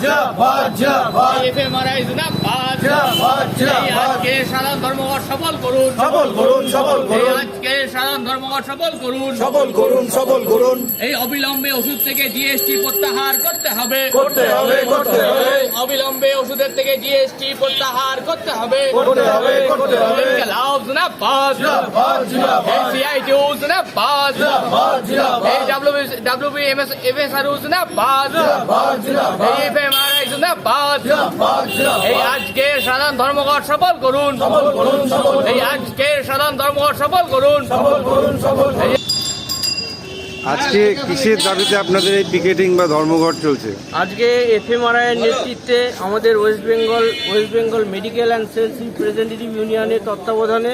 জিন্দাবাদ জিন্দাবাদ এফএমআরআই জিন্দাবাদ, আজকে সাধারণ ধর্মঘট সফল করুন সফল করুন সফল করুন আজকে সাধারণ ধর্মঘট সফল করুন। সফল করুন সফল করুন। এই অবিলম্বে ওষুধ থেকে জিএসটি প্রত্যাহার করতে হবে। করতে হবে করতে হবে। অবিলম্বে ওষুধের থেকে জিএসটি প্রত্যাহার করতে হবে। করতে হবে করতে হবে। জিন্দাবাদ। জিন্দাবাদ সিআইটিউ জিন্দাবাদ। জিন্দাবাদ জিন্দাবাদ। এই ডাব্লিউ ডাব্লিউবিএমএস এফএসআরউ জিন্দাবাদ। জিন্দাবাদ জিন্দাবাদ। এই এফএমআরআই জিন্দাবাদ। জিন্দাবাদ এই জিন্দাবাদ আজকে সাধারণ ধর্মঘট সফল করুন। সফল করুন সফল এই আজকে সাধারণ ধর্মঘট সফল করুন। সফল করুন সফল করুন। আজকে কিসের দাবিতে আপনাদের এই পিকেটিং বা ধর্মঘট চলছে? আজকে এফএমআরআই এর নেতৃত্বে আমাদের West Bengal West Bengal medical and sales representative ইউনিয়নের তত্ত্বাবধানে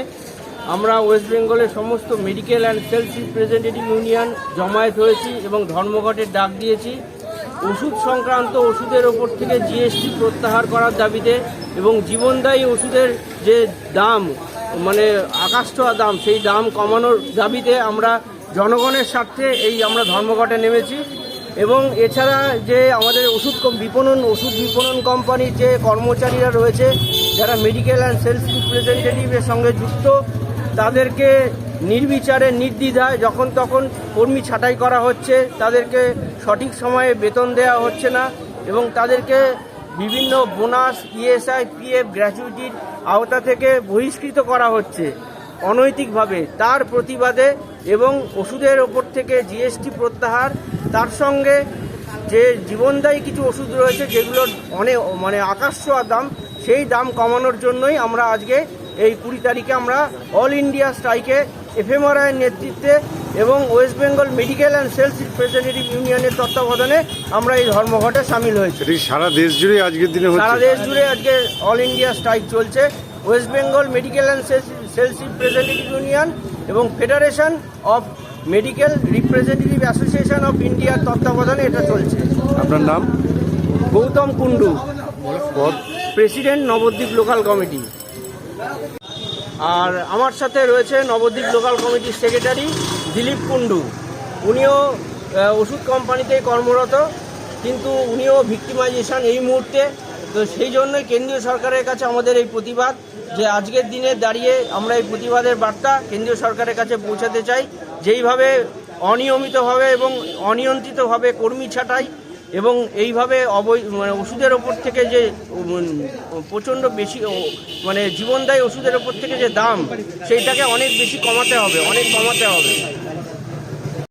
আমরা ওয়েস্ট বেঙ্গলের সমস্ত medical and sales representative union জমায়েত হয়েছি এবং ধর্মঘটের ডাক দিয়েছি। ওষুধ সংক্রান্ত ওষুধের ওপর থেকে জিএসটি প্রত্যাহার করার দাবিতে এবং জীবনদায়ী ওষুধের যে দাম মানে আকাশ ছোঁয়া দাম, সেই দাম কমানোর দাবিতে আমরা জনগণের স্বার্থে এই আমরা ধর্মঘটে নেমেছি। এবং এছাড়া যে আমাদের ওষুধ বিপণন ওষুধ বিপণন কোম্পানির যে কর্মচারীরা রয়েছে, যারা মেডিকেল অ্যান্ড সেলস রিপ্রেজেন্টেটিভের সঙ্গে যুক্ত, তাদেরকে নির্বিচারে, নির্দ্বিধায় যখন তখন কর্মী ছাঁটাই করা হচ্ছে, তাদেরকে সঠিক সময়ে বেতন দেওয়া হচ্ছে না, এবং তাদেরকে বিভিন্ন বোনাস ইএসআই পিএফ গ্র্যাচুইটির আওতা থেকে বহিষ্কৃত করা হচ্ছে অনৈতিকভাবে। তার প্রতিবাদে এবং ওষুধের ওপর থেকে জিএসটি প্রত্যাহার, তার সঙ্গে যে জীবনদায়ী কিছু ওষুধ রয়েছে, যেগুলোর অনেক মানে আকাশ দাম, সেই দাম কমানোর জন্যই আমরা আজকে এই কুড়ি তারিখে আমরা অল ইন্ডিয়া স্ট্রাইকে এফএমআরআইয়ের নেতৃত্বে এবং West Bengal medical and sales representative ইউনিয়নের তত্ত্বাবধানে আমরা এই ধর্মঘটে সামিল হয়েছি। সারা দেশ জুড়ে আজকের দিনে সারা দেশ জুড়ে আজকে অল ইন্ডিয়া স্ট্রাইক চলছে। West Bengal medical and sales representative union এবং federation of medical representative association of ইন্ডিয়ার তত্ত্বাবধানে এটা চলছে। আপনার নাম? Gautam Kundu president Nabadwip local committee. আর আমার সাথে রয়েছে নবদ্বীপ লোকাল কমিটির সেক্রেটারি দিলীপ কুন্ডু উনিও ওষুধ কোম্পানিতে কর্মরত, কিন্তু উনিও ভিক্টিমাইজেশন এই মুহূর্তে। তো সেই জন্যই কেন্দ্রীয় সরকারের কাছে আমাদের এই প্রতিবাদ যে আজকের দিনে দাঁড়িয়ে আমরা এই প্রতিবাদের বার্তা কেন্দ্রীয় সরকারের কাছে পৌঁছাতে চাই। যেইভাবে অনিয়মিতভাবে এবং অনিয়ন্ত্রিতভাবে কর্মী ছাঁটাই এবং এইভাবে অবৈ মানে ওষুধের ওপর থেকে যে প্রচণ্ড বেশি মানে জীবনদায়ী ওষুধের ওপর থেকে যে দাম, সেইটাকে অনেক বেশি কমাতে হবে, অনেক কমাতে হবে।